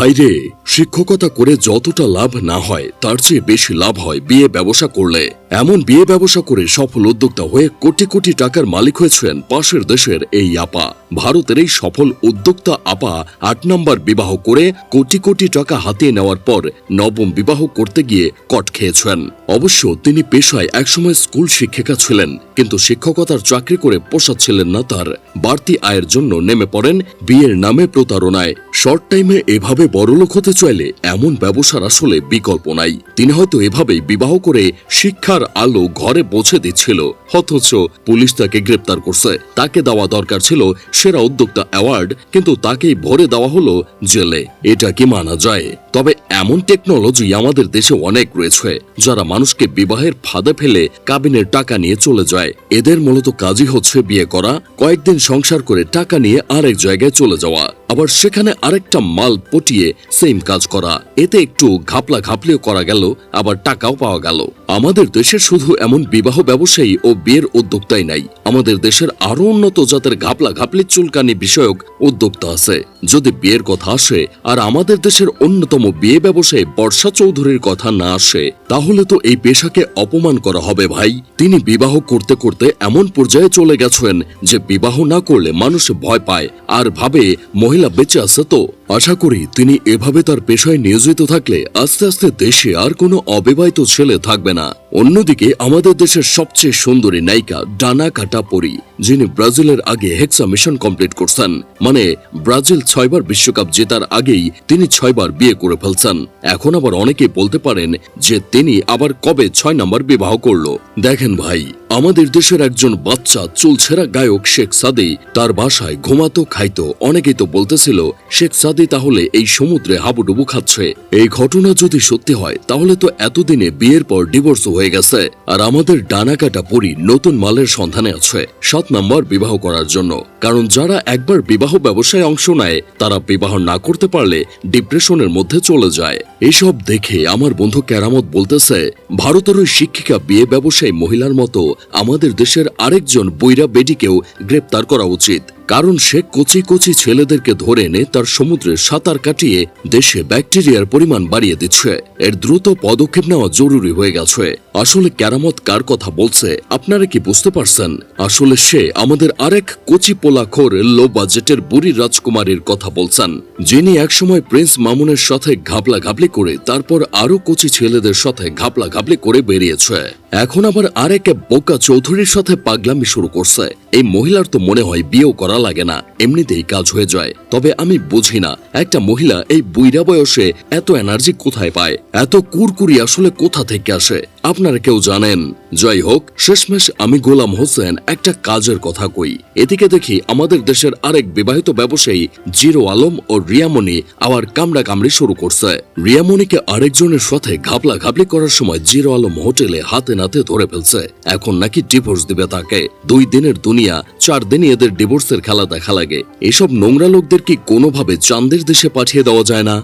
ভাইরে শিক্ষকতা করে যতটা লাভ না হয়, তার চেয়ে বেশি লাভ হয় বিয়ে ব্যবসা করলে। এমন বিয়ে ব্যবসা করে সফল উদ্যোক্তা হয়ে কোটি কোটি টাকার মালিক হয়েছেন পাশের দেশের এই আপা। ভারতের এই সফল উদ্যোক্তা আপা আট নম্বর বিবাহ করে কোটি কোটি টাকা হাতিয়ে নেওয়ার পর নবম বিবাহ করতে গিয়ে কট খেয়েছেন। অবশ্য তিনি পেশায় একসময় স্কুল শিক্ষিকা ছিলেন, কিন্তু শিক্ষকতার চাকরি করে পোষাচ্ছিলেন না তার। বাড়তি আয়ের জন্য নেমে পড়েন বিয়ের নামে প্রতারণায়। শর্ট টাইমে এভাবে বড়লোক হতে চাইলে এমন ব্যবসার আসলে বিকল্প নাই। তিনি হয়তো এভাবেই বিবাহ করে শিক্ষার আলো ঘরে পৌঁছে দিচ্ছিল। অথচ পুলিশ তাকে গ্রেপ্তার করছে। তাকে দেওয়া দরকার ছিল সেরা উদ্যোক্তা অ্যাওয়ার্ড, কিন্তু তাকেই ভরে দেওয়া হলো জেলে। এটা কি মানা যায়? তবে এমন টেকনোলজি আমাদের দেশে অনেক রয়েছে, যারা মানুষকে বিবাহের ফাঁদে ফেলে কাবিনের টাকা নিয়ে চলে যায়। এদের মূলত কাজই হচ্ছে বিয়ে করা, কয়েকদিন সংসার করে টাকা নিয়ে আরেক জায়গায় চলে যাওয়া। আবার সেখানে আরেকটা মাল পটিয়ে সেম কাজ করা। এতে একটু ঘাপলা ঘাপলিও করা গেল, আবার টাকাও পাওয়া গেল। আমাদের দেশে শুধু এমন বিবাহ ব্যবসায়ী ও বিয়ের উদ্যোক্তাই নাই, আমাদের দেশের আরও উন্নত জাতের ঘাপলা ঘাপলি চুলকানি বিষয়ক উদ্যোক্তা আছে। যদি বিয়ের কথা আসে, আর আমাদের দেশের অন্যতম বিয়ে ব্যবসায়ী বর্ষা চৌধুরীর কথা না আসে, তাহলে তো এই পেশাকে অপমান করা হবে ভাই। তিনি বিবাহ করতে করতে এমন পর্যায়ে চলে গেছেন যে বিবাহ না করলে মানুষ ভয় পায়, আর ভাবে মহিলা বেঁচে আছে তো? আশা করি তিনি এভাবে তার পেশায় নিয়োজিত থাকলে আস্তে আস্তে দেশে আর কোনো অবিবাহিত ছেলে থাকবে না। অন্যদিকে আমাদের দেশের সবচেয়ে সুন্দরী নায়িকা ডানা কাটা পরি, যিনি ব্রাজিলের আগে হেক্সা মিশন কমপ্লিট করছেন মানে ব্রাজিল ছয়বার বিশ্বকাপ জেতার আগেই তিনি ছয়বার বিয়ে করে ফেলছেন। এখন আবার অনেকে বলতে পারেন যে তিনি আবার কবে ছয় নম্বর বিবাহ করল। দেখেন ভাই, আমাদের দেশের একজন বাচ্চা চুলছেরা গায়ক শেখ সাদি, তার বাসায় ঘুমাতো, খাইতো, অনেকেই তো বলতেছিল, শেখ সাদি তাহলে এই সমুদ্রে হাবুডুবু খাচ্ছে। এই ঘটনা যদি সত্যি হয়, তাহলে তো এতদিনে বিয়ের পর ডিভোর্স হয়ে গেছে। আর আমাদের ডানাকাটা পরি নতুন মালের সন্ধানে আছে। সাত নম্বর বিবাহ করার জন্য। কারণ যারা একবার বিবাহ ব্যবসায় অংশ নেয়, তারা বিবাহ না করতে পারলে ডিপ্রেশনের মধ্যে চলে যায়। এসব দেখে আমার বন্ধু কেরামত বলতেছে, ভারতের ওই শিক্ষিকা বিয়ে ব্যবসায়ী মহিলার মতো আমাদের দেশের আরেকজন বৈরা বেডিকেও গ্রেপ্তার করা উচিত। কারণ সে কচি কচি ছেলেদেরকে ধরে এনে তার সমুদ্রে সাঁতার কাটিয়ে দেশে ব্যাকটেরিয়ার পরিমাণ বাড়িয়ে দিচ্ছে। এর দ্রুত পদক্ষেপ নেওয়া জরুরি হয়ে গেছে। আসলে কেরামত কার কথা বলছে, আপনারা কি বুঝতে পারছেন? আসলে সে আমাদের আরেক কচি পোলাখোর লো বাজেটের বুড়ি রাজকুমারীর কথা বলছেন, যিনি একসময় প্রিন্স মামুনের সাথে ঘাপলা ঘাপলি করে তারপর আরও কচি ছেলেদের সাথে ঘাপলা ঘাপলি করে বেরিয়েছে। এখন আবার আরেক বোকা চৌধুরীর সাথে পাগলামি শুরু করছে। এই মহিলার তো মনে হয় বিয়েও করা লাগে না, এমনিতেই কাজ হয়ে যায়। তবে আমি বুঝি না, একটা মহিলা এই বুইরা বয়সে এত এনার্জি কোথায় পায়? এত কুরকুরি আসলে কোথা থেকে আসে? আপনারা কেউ জানেন? যাই হোক শেষমেশ আমি গোলাম হোসেন একটা কাজের কথা কই। এদিকে দেখি আমাদের দেশের আরেক বিবাহিত ব্যবসায়ী জিরো আলম ও রিয়ামণি আবার কামড়া কামড়ি শুরু করছে। রিয়ামণিকে আরেকজনের সাথে ঘাপলা ঘাপলি করার সময় জিরো আলম হোটেলে হাতে নাতে ধরে ফেলছে। এখন নাকি ডিভোর্স দিবে তাকে। দুই দিনের দুনিয়া, চার দিনই এদের ডিভোর্সের খেলা দেখা লাগে এসব নোংরা লোকদের কি কোনোভাবে চান্দের দেশে পাঠিয়ে দেওয়া যায় না?